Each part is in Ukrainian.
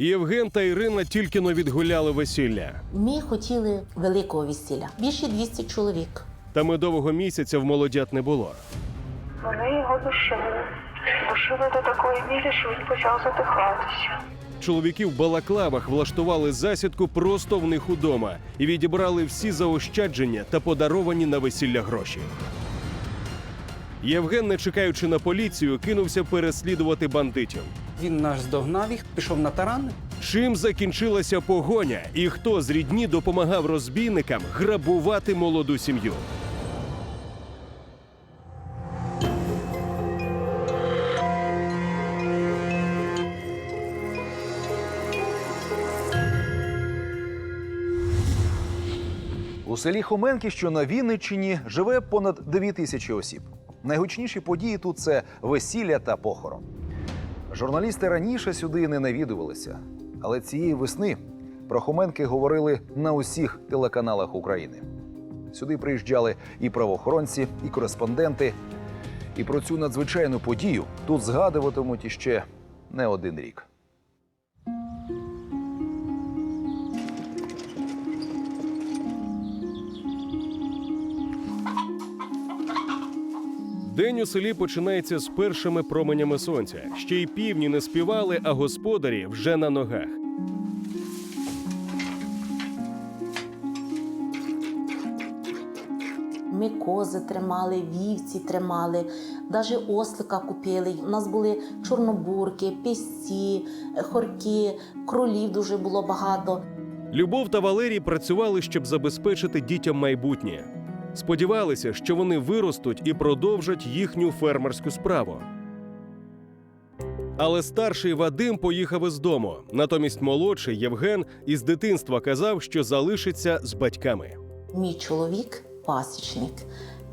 Євген та Ірина тільки но відгуляли весілля. Ми хотіли великого весілля. Більше 200 чоловік. Та медового місяця в молодят не було. Вони його душили. Душили до такої міри, що він почав задихатися. Чоловіки в балаклавах влаштували засідку просто в них удома і відібрали всі заощадження та подаровані на весілля гроші. Євген, не чекаючи на поліцію, кинувся переслідувати бандитів. Він наш здогнав їх, пішов на тарани. Чим закінчилася погоня, і хто з рідні допомагав розбійникам грабувати молоду сім'ю? У селі Хоменки, що на Вінниччині, живе понад 2 тисячі осіб. Найгучніші події тут це весілля та похорон. Журналісти раніше сюди не навідувалися, але цієї весни про Хоменки говорили на усіх телеканалах України. Сюди приїжджали і правоохоронці, і кореспонденти. І про цю надзвичайну подію тут згадуватимуть іще не один рік. День у селі починається з першими променями сонця. Ще й півні не співали, а господарі вже на ногах. Ми кози тримали, вівці тримали, навіть ослика купили. У нас були чорнобурки, пісці, хорки, кролів дуже було багато. Любов та Валерій працювали, щоб забезпечити дітям майбутнє. Сподівалися, що вони виростуть і продовжать їхню фермерську справу. Але старший Вадим поїхав із дому. Натомість молодший Євген із дитинства казав, що залишиться з батьками. Мій чоловік пасічник,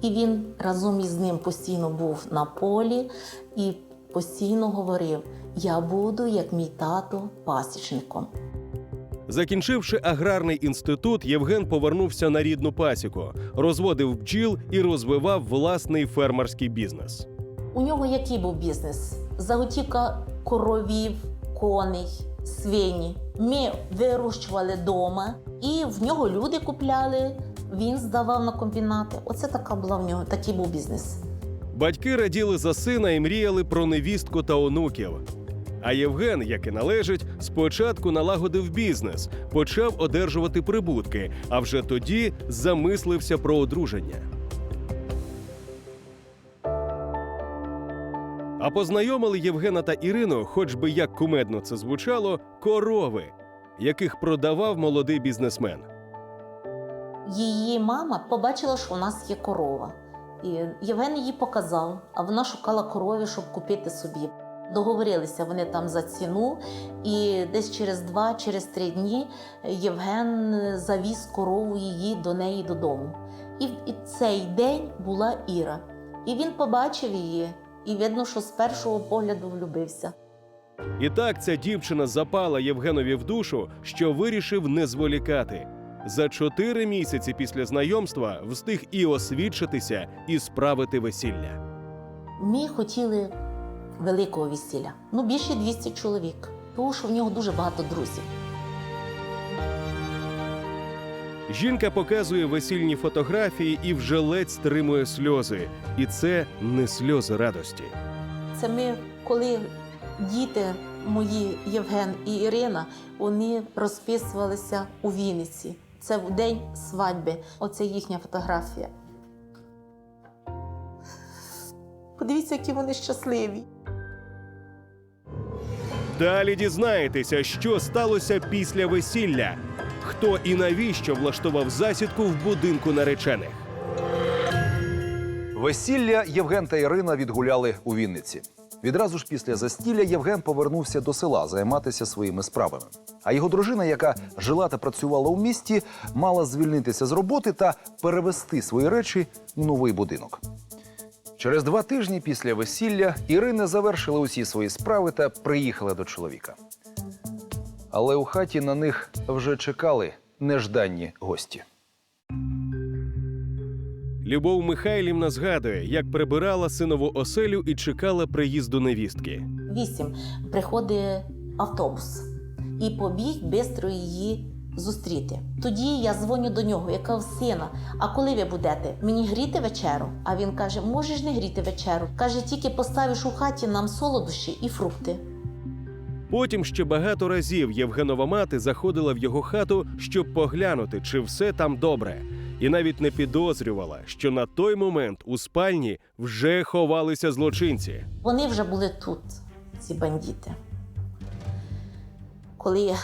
і він разом із ним постійно був на полі і постійно говорив: Я буду, як мій тато, пасічником. Закінчивши аграрний інститут, Євген повернувся на рідну пасіку, розводив бджіл і розвивав власний фермерський бізнес. У нього який був бізнес? Заготівка коровів, коней, свині. Ми вирощували вдома, і в нього люди купляли. Він здавав на комбінати. Оце така була в нього, такий був бізнес. Батьки раділи за сина і мріяли про невістку та онуків. А Євген, як і належить, спочатку налагодив бізнес, почав одержувати прибутки, а вже тоді замислився про одруження. А познайомили Євгена та Ірину, хоч би як кумедно це звучало, корови, яких продавав молодий бізнесмен. Її мама побачила, що у нас є корова. І Євген її показав, а вона шукала корови, щоб купити собі. Договорилися вони там за ціну, і десь через два, через три дні Євген завіз корову її до неї додому. І в і цей день була Іра. І він побачив її, і видно, що з першого погляду влюбився. І так ця дівчина запала Євгенові в душу, що вирішив не зволікати. За чотири місяці після знайомства встиг і освідчитися, і справити весілля. Ми хотіли великого весілля. Ну, більше 200 чоловік, тому що в нього дуже багато друзів. Жінка показує весільні фотографії і вже ледь стримує сльози. І це не сльози радості. Це ми, коли діти мої Євген і Ірина, вони розписувалися у Вінниці. Це в день свадьби. Оце їхня фотографія. Подивіться, які вони щасливі. Далі дізнаєтеся, що сталося після весілля. Хто і навіщо влаштував засідку в будинку наречених. Весілля Євген та Ірина відгуляли у Вінниці. Відразу ж після застілля Євген повернувся до села займатися своїми справами. А його дружина, яка жила та працювала у місті, мала звільнитися з роботи та перевести свої речі у новий будинок. Через два тижні після весілля Ірина завершила усі свої справи та приїхала до чоловіка. Але у хаті на них вже чекали нежданні гості. Любов Михайлівна згадує, як прибирала синову оселю і чекала приїзду невістки. Вісім приходить автобус. і побіг швидко її зустріти. Тоді я дзвоню до нього, я кажу, сина, а коли ви будете? Мені гріти вечеру? А він каже: можеш не гріти вечеру. Каже, тільки поставиш у хаті нам солодощі і фрукти. Потім ще багато разів Євгенова мати заходила в його хату, щоб поглянути, чи все там добре, і навіть не підозрювала, що на той момент у спальні вже ховалися злочинці. Вони вже були тут, ці бандити. Коли,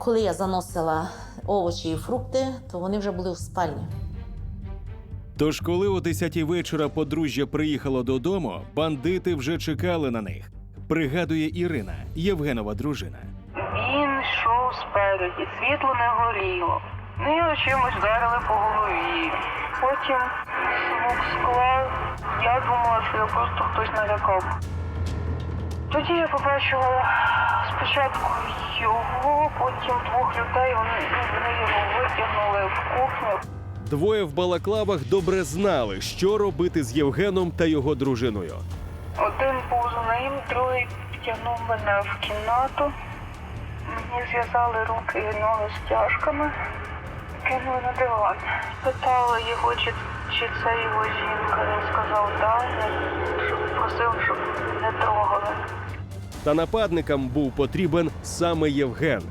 коли я заносила овочі і фрукти, то вони вже були в спальні. Тож, коли о 10 вечора подружжя приїхало додому, бандити вже чекали на них. Пригадує Ірина, Євгенова дружина. Він йшов спереді, світло не горіло. Ну, його чимось вдарили по голові. Потім звук скла. Я думала, що його просто хтось налякав. Тоді я побачила спочатку його, потім двох людей, вони, вони його витягнули в кухню. Двоє в балаклавах добре знали, що робити з Євгеном та його дружиною. Один був за ним, другий втягнув мене в кімнату. Мені зв'язали руки і ноги стяжками, кинули на диван. Питала його, чи, чи це його жінка. Він сказав так, щоб просив, щоб не трогали. Та нападникам був потрібен саме Євген.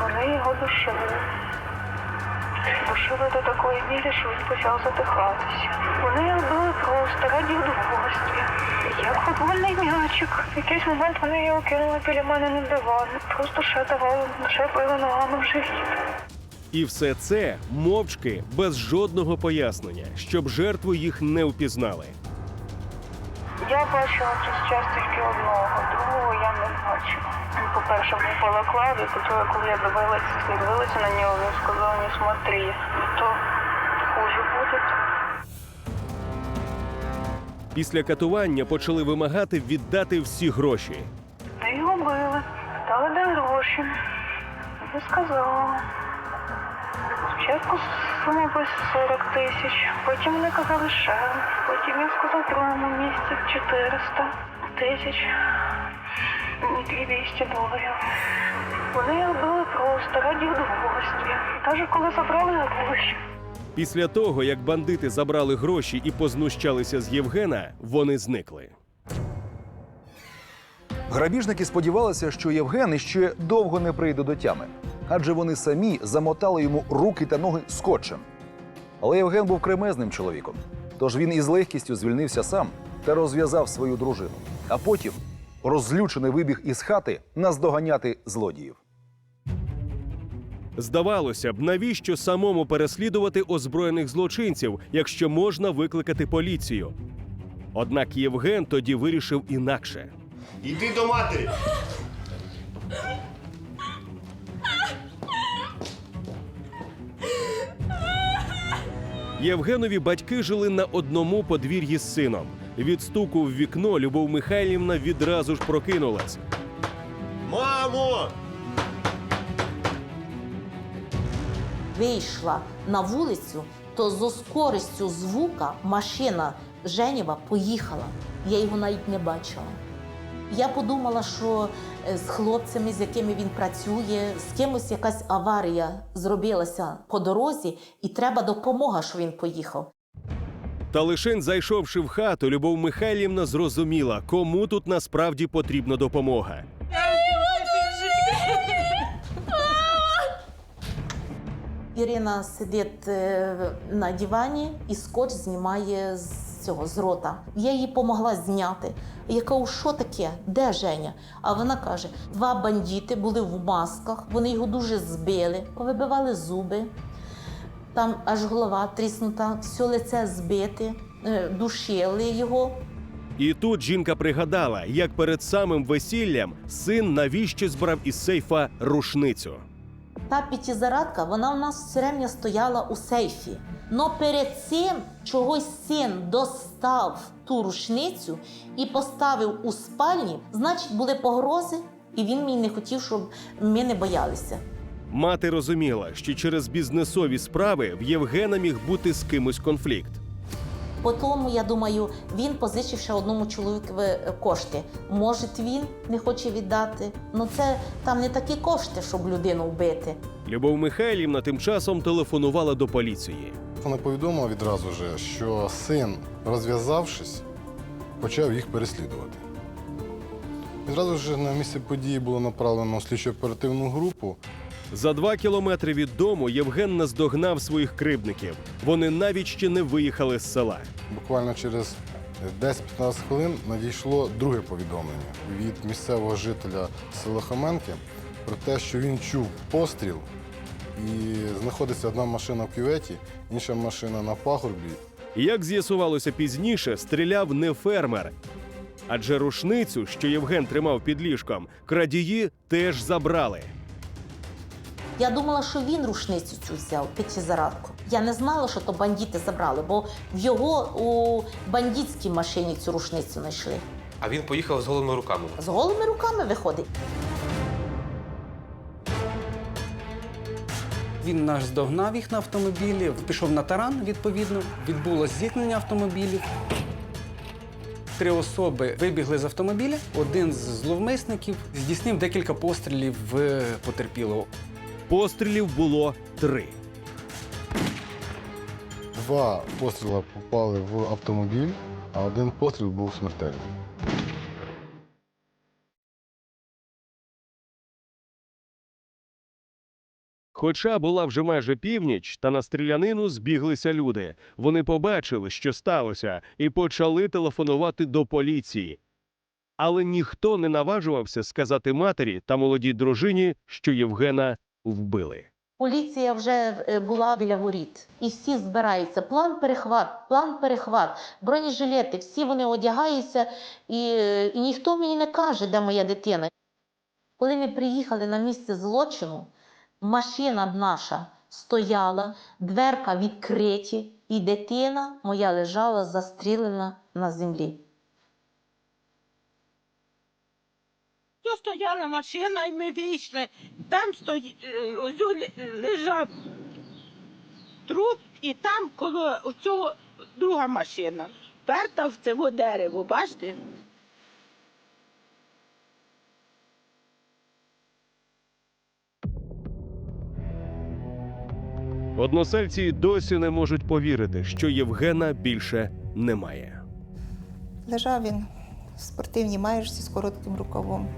Вони його душили. Душили до такої міри, що він почав задихатися. Вони робили просто раді удовольствия. Як футбольний м'ячик. В якийсь момент вони його кинули біля мене на диван. Просто ще давали, ще били ногами в живіт. І все це мовчки без жодного пояснення, щоб жертву їх не впізнали. Я бачила через час тільки одного, другого я не бачила. Він, По-перше, був балаклаві, по-друге, коли я дивилася, дивилася на нього, він сказав, не смотри, то хуже буде. Після катування почали вимагати віддати всі гроші. Та його били, дали де гроші. Я сказала. Спочатку сума була 40 тисяч, потім вони казали ще, потім я сказав другому місці 400 тисяч і 200 доларів. Вони робили просто раді удовольствия. Навіть коли забрали гроші. Після того, як бандити забрали гроші і познущалися з Євгена, вони зникли. Грабіжники сподівалися, що Євген іще довго не прийде до тями, адже вони самі замотали йому руки та ноги скотчем. Але Євген був кремезним чоловіком, тож він із легкістю звільнився сам та розв'язав свою дружину. А потім розлючений вибіг із хати наздоганяти злодіїв. Здавалося б, навіщо самому переслідувати озброєних злочинців, якщо можна викликати поліцію? Однак Євген тоді вирішив інакше. Іди до матері. Євгенові батьки жили на одному подвір'ї з сином. Від стуку в вікно Любов Михайлівна відразу ж прокинулась. Мамо! Вийшла на вулицю, то зо скорістю звука машина Женєва поїхала. Я його навіть не бачила. Я подумала, що е, з хлопцями, з якими він працює, з кимось якась аварія зробилася по дорозі, і треба допомога, що він поїхав. Та лишень зайшовши в хату, Любов Михайлівна зрозуміла, кому тут насправді потрібна допомога. Ірина сидить е, на дивані і скотч знімає з цього з рота. Я їй допомогла зняти. Я кажу, що таке? Де Женя? А вона каже: два бандити були в масках, вони його дуже збили, повибивали зуби. Там аж голова тріснута, все лице збите, е, душили його. І тут жінка пригадала, як перед самим весіллям син навіщо збрав із сейфа рушницю. Та п'ятизарадка, вона в нас все время стояла у сейфі. Но перед цим чогось син достав ту рушницю і поставив у спальні, значить, були погрози, і він мені не хотів, щоб ми не боялися. Мати розуміла, що через бізнесові справи в Євгена міг бути з кимось конфлікт. Потім, я думаю, він позичив ще одному чоловікові е, кошти. Може, він не хоче віддати. Ну це там не такі кошти, щоб людину вбити. Любов Михайлівна тим часом телефонувала до поліції. Вона повідомила відразу же, що син, розв'язавшись, почав їх переслідувати. Відразу ж на місце події було направлено слідчо-оперативну групу. За два кілометри від дому Євген наздогнав своїх кривдників. Вони навіть ще не виїхали з села. Буквально через 10-15 хвилин надійшло друге повідомлення від місцевого жителя села Хоменки про те, що він чув постріл і знаходиться одна машина в кюветі, інша машина на пагорбі. Як з'ясувалося пізніше, стріляв не фермер. Адже рушницю, що Євген тримав під ліжком, крадії теж забрали. Я думала, що він рушницю цю взяв п'ятизарадку. Я не знала, що то бандити забрали, бо в його у бандитській машині цю рушницю знайшли. А він поїхав з голими руками. З голими руками виходить. Він наш здогнав їх на автомобілі, пішов на таран, відповідно, відбулося зіткнення автомобілів. Три особи вибігли з автомобіля. Один з зловмисників здійснив декілька пострілів в потерпілого. Пострілів було три. Два постріли попали в автомобіль, а один постріл був смертельний. Хоча була вже майже північ, та на стрілянину збіглися люди. Вони побачили, що сталося, і почали телефонувати до поліції. Але ніхто не наважувався сказати матері та молодій дружині, що Євгена вбили. Поліція вже е, була біля воріт, і всі збираються. План перехват, план перехват, бронежилети, всі вони одягаються, і, е, і ніхто мені не каже, де моя дитина. Коли ми приїхали на місце злочину, машина наша стояла, дверка відкриті, і дитина моя лежала застрілена на землі. То стояла машина, і ми вийшли. Там стої... е, лежав труп, і там коло цього друга машина. Перта в це дерево, бачите? Односельці досі не можуть повірити, що Євгена більше немає. Лежав він в спортивній майорці з коротким рукавом.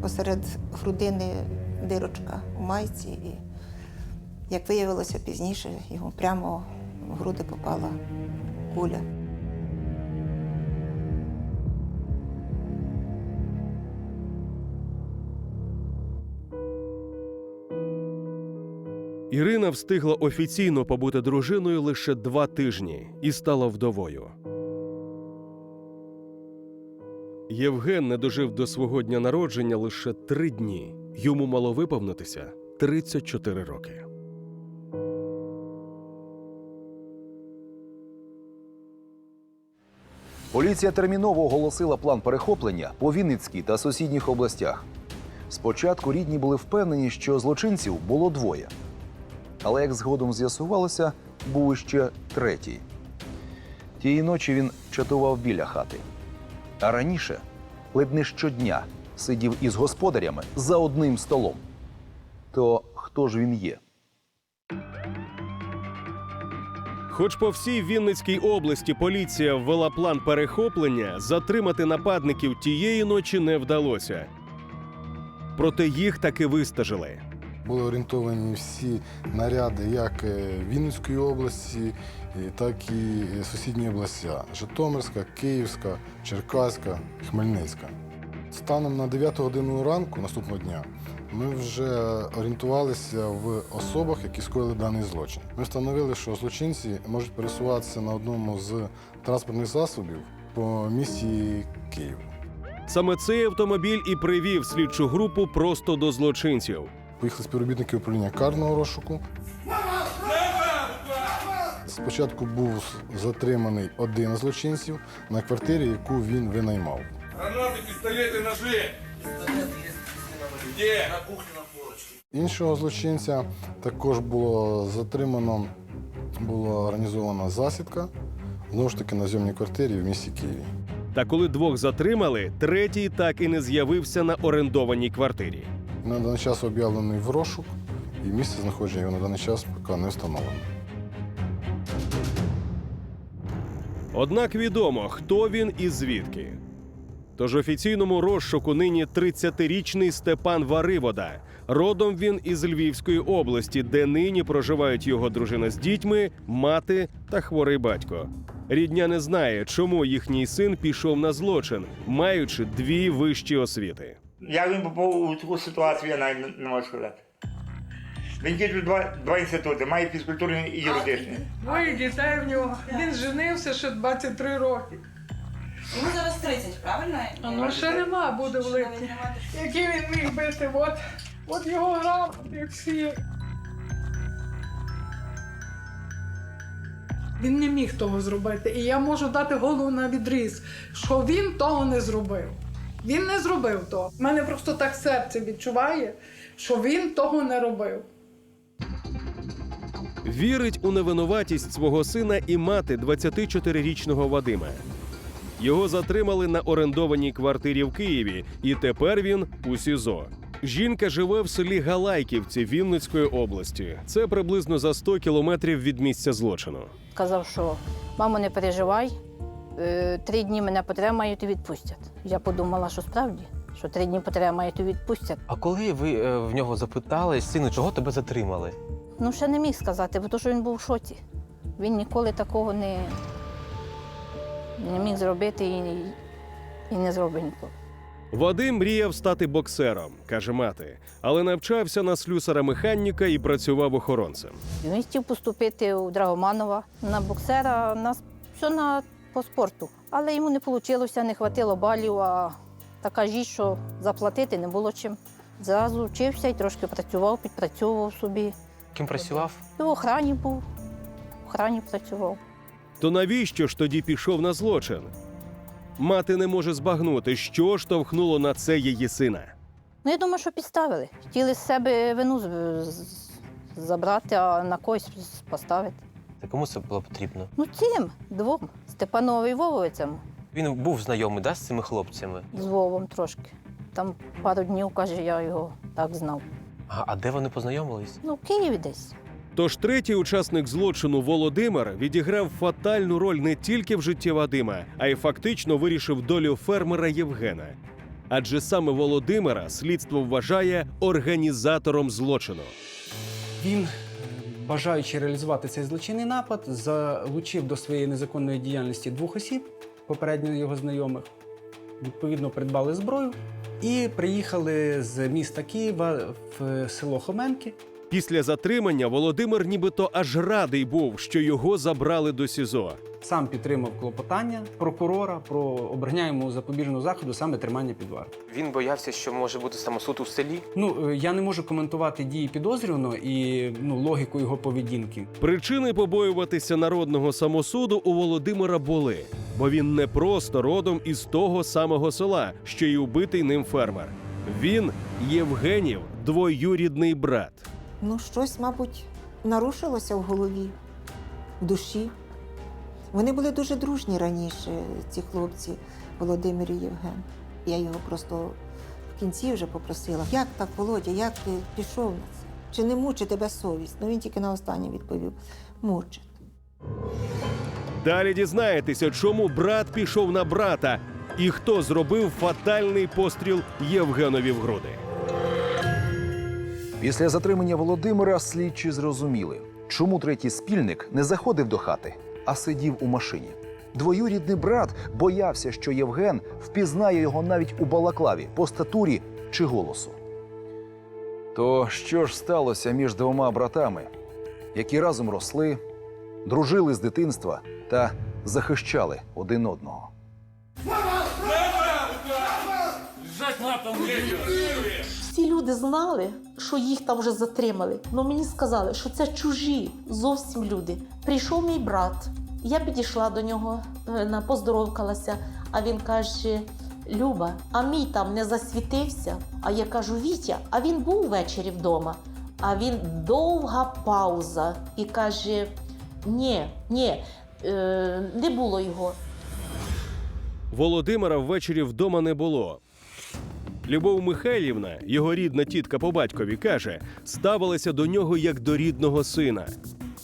Посеред грудини дирочка у майці. І, як виявилося пізніше, йому прямо в груди попала куля. Ірина встигла офіційно побути дружиною лише два тижні і стала вдовою. Євген не дожив до свого дня народження лише три дні. Йому мало виповнитися 34 роки. Поліція терміново оголосила план перехоплення по Вінницькій та сусідніх областях. Спочатку рідні були впевнені, що злочинців було двоє. Але як згодом з'ясувалося, був іще третій. Тієї ночі він чатував біля хати. А раніше ледь не щодня сидів із господарями за одним столом. То хто ж він є? Хоч по всій Вінницькій області поліція ввела план перехоплення, затримати нападників тієї ночі не вдалося. Проте їх таки вистежили. Були орієнтовані всі наряди як е, Вінницької області, так і е, сусідні області Житомирська, Київська, Черкаська, Хмельницька. Станом на 9 годину ранку наступного дня ми вже орієнтувалися в особах, які скоїли даний злочин. Ми встановили, що злочинці можуть пересуватися на одному з транспортних засобів по місті Київ. Саме цей автомобіль і привів слідчу групу просто до злочинців. Поїхали співробітники управління карного розшуку. Спочатку був затриманий один з злочинців на квартирі, яку він винаймав. Гранаты, пистолеты, ножи. Где? На кухне на полочке. Іншого злочинця також було затримано, була організована засідка. Знову ж таки на зйомній квартирі в місті Києві. Та коли двох затримали, третій так і не з'явився на орендованій квартирі. На даний час об'явлений в розшук, і місце знаходження його на даний час поки не встановлено. Однак відомо, хто він і звідки. Тож офіційному розшуку нині 30-річний Степан Варивода. Родом він із Львівської області, де нині проживають його дружина з дітьми, мати та хворий батько. Рідня не знає, чому їхній син пішов на злочин, маючи дві вищі освіти. Як він попав у таку ситуацію, я навіть не- можу сказати. Він тільки два, два інститути, має фізкультурний і юридичний. Двоє дітей в нього. Він женився ще 23 роки. Йому зараз 30, правильно? А ну ще нема, буде в липні. Який він міг бити, от, от його грамоти всі. Він не міг того зробити. І я можу дати голову на відріз, що він того не зробив. Він не зробив того. У мене просто так серце відчуває, що він того не робив. Вірить у невинуватість свого сина і мати 24-річного Вадима. Його затримали на орендованій квартирі в Києві, і тепер він у СІЗО. Жінка живе в селі Галайківці Вінницької області. Це приблизно за 100 кілометрів від місця злочину. Казав, що мамо, не переживай, три дні мене потримають і відпустять. Я подумала, що справді, що три дні потримають і відпустять. А коли ви е, в нього запитали, сину, чого тебе затримали? Ну, ще не міг сказати, бо то, що він був в шоці. Він ніколи такого не, не міг зробити і, і не зробить ніколи. Вадим мріяв стати боксером, каже мати, але навчався на слюсара-механіка і працював охоронцем. Він хотів поступити у Драгоманова на боксера, на с- все на по спорту. Але йому не вийшло, не хватило балів, а така жість, що заплатити не було чим. Зразу вчився і трошки працював, підпрацьовував собі. Ким працював? І в охрані був, в охрані працював. То навіщо ж тоді пішов на злочин? Мати не може збагнути, що штовхнуло на це її сина. Ну, я думаю, що підставили. Хотіли з себе вину з- з- забрати, а на когось поставити. Та кому це було потрібно? Ну, цим двом. Степанові Вововицям Він був знайомий да, з цими хлопцями. з Вовом трошки. Там пару днів, каже, я його так знав. А, а де вони познайомились? Ну, в Києві десь. Тож третій учасник злочину Володимир відіграв фатальну роль не тільки в житті Вадима, а й фактично вирішив долю фермера Євгена. Адже саме Володимира слідство вважає організатором злочину. Він, бажаючи реалізувати цей злочинний напад, залучив до своєї незаконної діяльності двох осіб, попередньо його знайомих. Відповідно, придбали зброю і приїхали з міста Києва в село Хоменки. Після затримання Володимир нібито аж радий був, що його забрали до СІЗО. Сам підтримав клопотання прокурора про обрання йому запобіжного заходу саме тримання під вартою. Він боявся, що може бути самосуд у селі. Ну е, я не можу коментувати дії підозрюваного і ну логіку його поведінки. Причини побоюватися народного самосуду у Володимира були, бо він не просто родом із того самого села, що й убитий ним фермер. Він Євгенів, двоюрідний брат. Ну, щось, мабуть, нарушилося в голові, в душі. Вони були дуже дружні раніше, ці хлопці, Володимир і Євген. Я його просто в кінці вже попросила, як так, Володя, як ти пішов на це? Чи не мучить тебе совість? Ну він тільки на останнє відповів: мучить. Далі дізнаєтеся, чому брат пішов на брата і хто зробив фатальний постріл Євгенові в груди. Після затримання Володимира слідчі зрозуміли, чому третій спільник не заходив до хати, а сидів у машині. Двоюрідний брат боявся, що Євген впізнає його навіть у балаклаві по статурі чи голосу. То що ж сталося між двома братами, які разом росли, дружили з дитинства та захищали один одного? Всі люди знали, що їх там вже затримали. але мені сказали, що це чужі зовсім люди. Прийшов мій брат. Я підійшла до нього, е, поздоровкалася, а він каже: Люба, а мій там не засвітився. А я кажу, Вітя, а він був ввечері вдома. А він довга пауза і каже: Ні, ні, Е, не було його. Володимира ввечері вдома не було. Любов Михайлівна, його рідна тітка по батькові, каже, ставилася до нього як до рідного сина.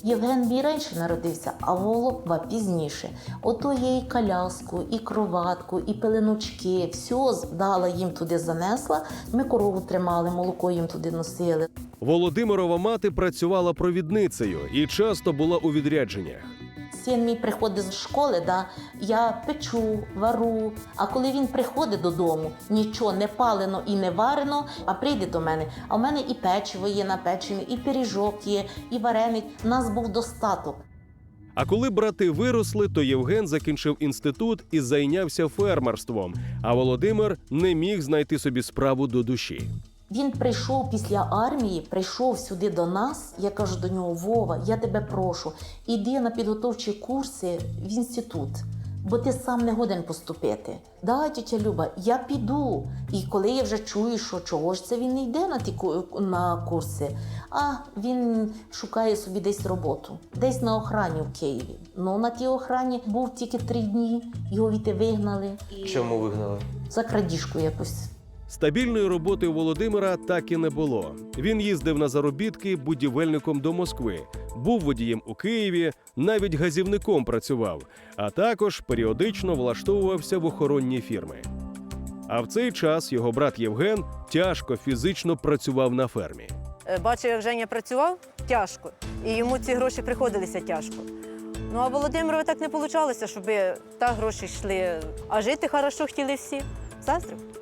Євген мій раніше народився, а Володьба пізніше. Ото я і коляску, і кроватку, і пеленочки, все дала їм туди занесла. Ми корову тримали, молоко їм туди носили. Володимирова мати працювала провідницею і часто була у відрядженнях. Син мій приходить з школи, да, я печу, вару. А коли він приходить додому, нічого не палено і не варено, а прийде до мене. А в мене і печиво є напечене, і пиріжок є, і вареник. Нас був достаток. А коли брати виросли, то Євген закінчив інститут і зайнявся фермерством. А Володимир не міг знайти собі справу до душі. Він прийшов після армії, прийшов сюди до нас. Я кажу до нього: Вова, я тебе прошу, іди на підготовчі курси в інститут, бо ти сам не годен поступити. Да, тітя Люба, я піду. І коли я вже чую, що чого ж це він не йде на ті на курси, а він шукає собі десь роботу, десь на охрані в Києві. Ну на тій охрані був тільки три дні. Його віти вигнали Чому вигнали? за крадіжку якось. Стабільної роботи у Володимира так і не було. Він їздив на заробітки будівельником до Москви, був водієм у Києві, навіть газівником працював, а також періодично влаштовувався в охоронні фірми. А в цей час його брат Євген тяжко фізично працював на фермі. Е, Бачив, як Женя працював тяжко, і йому ці гроші приходилися тяжко. Ну а Володимирові так не вийшло, щоб та гроші йшли. А жити хорошо хотіли всі. Заздрив.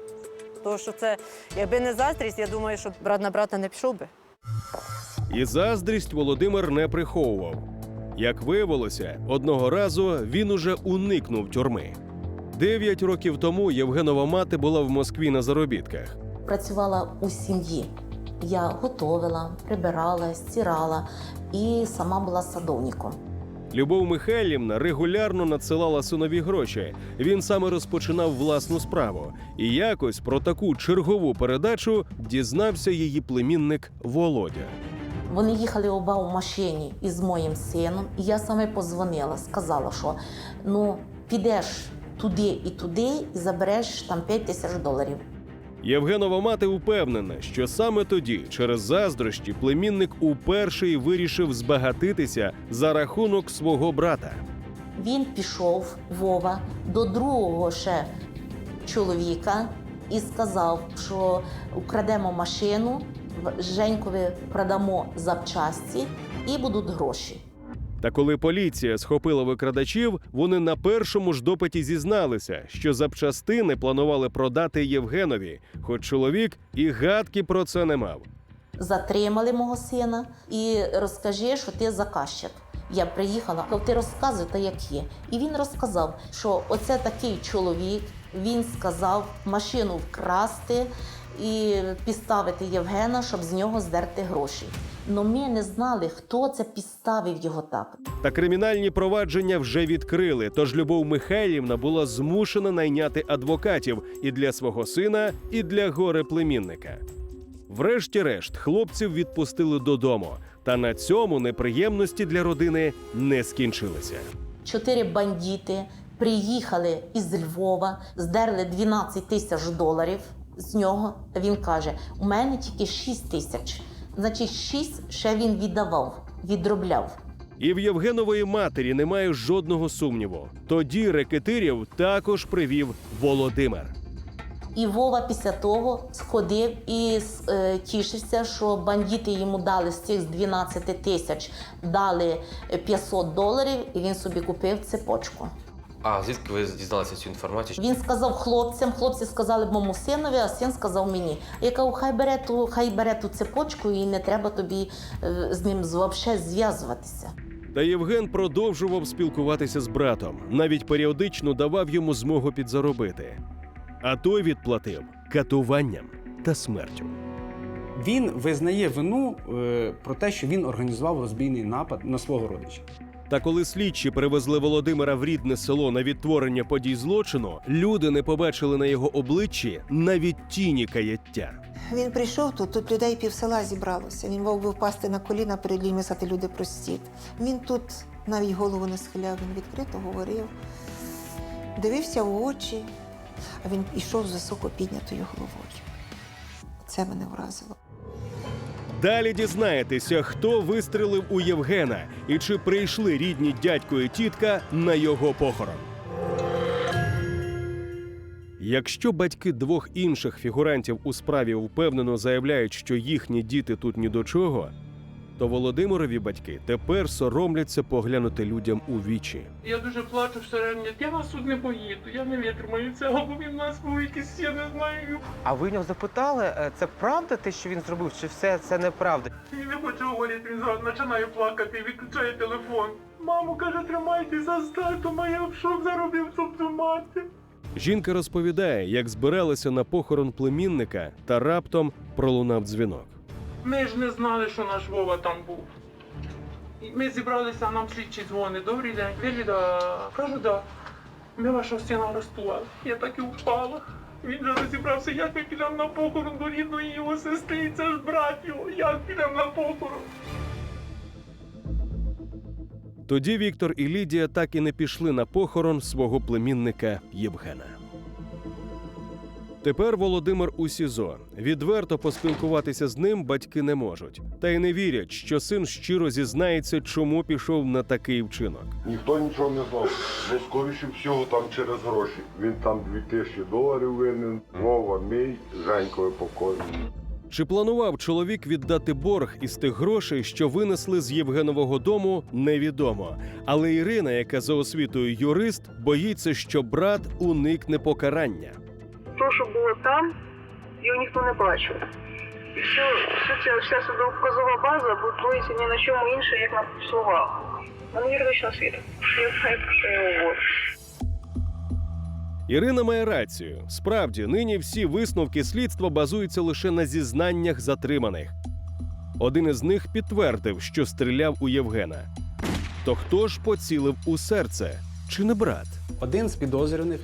Тому що це, якби не заздрість, я думаю, що брат на брата не пішов би. І заздрість Володимир не приховував. Як виявилося, одного разу він уже уникнув тюрми. Дев'ять років тому Євгенова мати була в Москві на заробітках. працювала у сім'ї. Я готовила, прибирала, стирала і сама була садовником. Любов Михайлівна регулярно надсилала синові гроші. Він саме розпочинав власну справу. І якось про таку чергову передачу дізнався її племінник Володя. Вони їхали оба у машині із моїм сином, і я саме позвонила, сказала, що ну підеш туди і туди і забереш там 5 тисяч доларів. Євгенова мати впевнена, що саме тоді, через заздрощі, племінник уперше вирішив збагатитися за рахунок свого брата. Він пішов Вова до другого ще чоловіка і сказав, що украдемо машину, Женькові продамо запчасті і будуть гроші. Та коли поліція схопила викрадачів, вони на першому ж допиті зізналися, що запчастини планували продати Євгенові, хоч чоловік і гадки про це не мав. затримали мого сина і розкажи, що ти заказчик. Я приїхала, кажу, ти розказуй, та як є. І він розказав, що оце такий чоловік. Він сказав машину вкрасти і підставити Євгена, щоб з нього здерти гроші. Ну ми не знали, хто це підставив його так. Та кримінальні провадження вже відкрили. Тож Любов Михайлівна була змушена найняти адвокатів і для свого сина, і для горе племінника. Врешті-решт, хлопців відпустили додому. Та на цьому неприємності для родини не скінчилися. Чотири бандити приїхали із Львова, здерли 12 тисяч доларів з нього. Він каже: у мене тільки 6 тисяч. Значить, 6 ще він віддавав, відробляв. І в Євгенової матері немає жодного сумніву. Тоді рекетирів також привів Володимир. І Вова після того сходив і е, тішився, що бандити йому дали з цих 12 тисяч дали 500 доларів, і він собі купив цепочку. А звідки ви дізналися цю інформацію? Він сказав хлопцям, хлопці сказали моєму синові, а син сказав мені. Я кажу, хай бере ту, хай бере ту цепочку, і не треба тобі е, з ним взагалі зв'язуватися. Та Євген продовжував спілкуватися з братом, навіть періодично давав йому змогу підзаробити. А той відплатив катуванням та смертю. Він визнає вину е, про те, що він організував розбійний напад на свого родича. Та коли слідчі перевезли Володимира в рідне село на відтворення подій злочину, люди не побачили на його обличчі навіть тіні каяття. Він прийшов тут, тут людей пів села зібралося. Він мав би впасти на коліна перед людьми, сказати, люди простіть. Він тут навіть голову не схиляв, він відкрито говорив, дивився в очі, а він йшов з високо піднятою головою. Це мене вразило. Далі дізнаєтеся, хто вистрелив у Євгена і чи прийшли рідні дядько і тітка на його похорон. Якщо батьки двох інших фігурантів у справі впевнено заявляють, що їхні діти тут ні до чого, то Володимирові батьки тепер соромляться поглянути людям у вічі. Я дуже плачу все рівно. Я на суд не поїду, я не витримаю цього, бо він нас був якийсь, я не знаю. А ви нього запитали, е, це правда те, що він зробив, чи все це неправда? Він не хоче говорити, він зразу починає плакати, відключає телефон. Мамо, каже, тримайтеся за старту, моя в шок заробив, щоб мати. Жінка розповідає, як збиралися на похорон племінника, та раптом пролунав дзвінок. Ми ж не знали, що наш Вова там був. І Ми зібралися, нам слідчий дзвонить. Добрий день. Вірі. Кажу, да. Ми вашого сина арестували. Я так і впала. Він же розібрався, як ми підемо на похорон до рідної його сестри. Це ж брат його. Як підемо на похорон? Тоді Віктор і Лідія так і не пішли на похорон свого племінника Євгена. Тепер Володимир у СІЗО. Відверто поспілкуватися з ним батьки не можуть, та й не вірять, що син щиро зізнається, чому пішов на такий вчинок. Ніхто нічого не знав. Ну, скоріше всього, там через гроші. Він там 2000 доларів винен. Вова мій, Женьковий покойний. Чи планував чоловік віддати борг із тих грошей, що винесли з Євгенового дому, невідомо. Але Ірина, яка за освітою юрист, боїться, що брат уникне покарання. То, що було там, його ніхто не бачив. І все, все ця вся судоказова база будується ні на чому інше, як на словах. Вони. Я знаю, про що я говорю. Ірина має рацію. Справді, нині всі висновки слідства базуються лише на зізнаннях затриманих. Один із них підтвердив, що стріляв у Євгена. То хто ж поцілив у серце? Чи не брат? Один з підозрюваних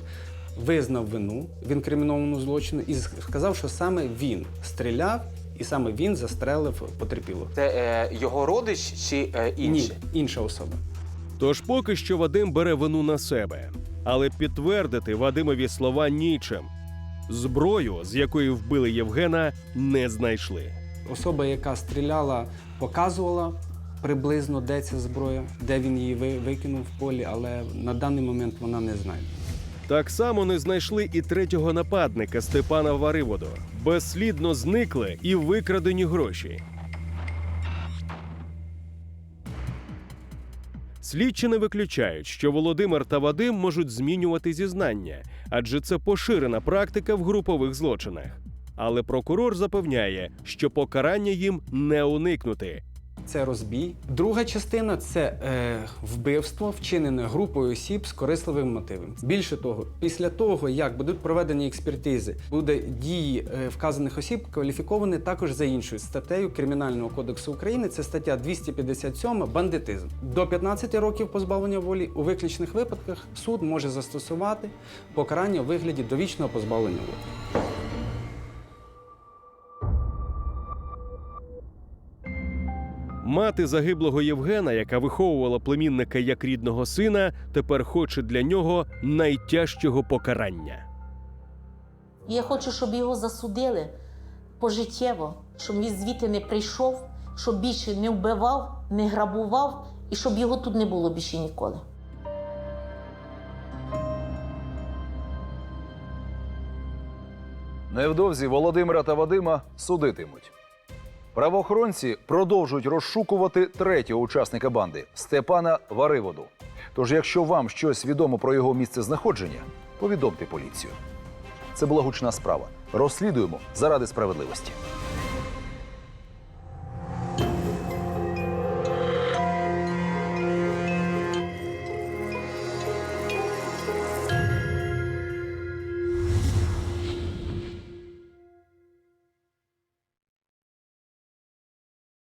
визнав вину в інкримінованому злочину і сказав, що саме він стріляв, і саме він застрелив потерпілого. Це е, його родич чи е, інший? Ні, інша особа. Tож поки що Вадим бере вину на себе, але підтвердити Вадимові слова нічим. Зброю, з якої вбили Євгена, не знайшли. Особа, яка стріляла, показувала приблизно, де ця зброя, де він її викинув в полі, але на даний момент вона не знає. Так само не знайшли і третього нападника Степана Вариводу. Безслідно зникли і викрадені гроші. Слідчі не виключають, що Володимир та Вадим можуть змінювати зізнання, адже це поширена практика в групових злочинах. Але прокурор запевняє, що покарання їм не уникнути. Це розбій. Друга частина це е, вбивство, вчинене групою осіб з корисливим мотивом. Більше того, після того, як будуть проведені експертизи, буде дії е, вказаних осіб кваліфіковані також за іншою статтею Кримінального кодексу України. Це стаття 257 бандитизм. До 15 років позбавлення волі у виключних випадках суд може застосувати покарання у вигляді довічного позбавлення волі. Мати загиблого Євгена, яка виховувала племінника як рідного сина, тепер хоче для нього найтяжчого покарання. Я хочу, щоб його засудили пожиттєво, щоб він звідти не прийшов, щоб більше не вбивав, не грабував і щоб його тут не було більше ніколи. Невдовзі Володимира та Вадима судитимуть. Правоохоронці продовжують розшукувати третього учасника банди Степана Вариводу. Тож, якщо вам щось відомо про його місце знаходження, повідомте поліцію. Це була гучна справа. Розслідуємо заради справедливості.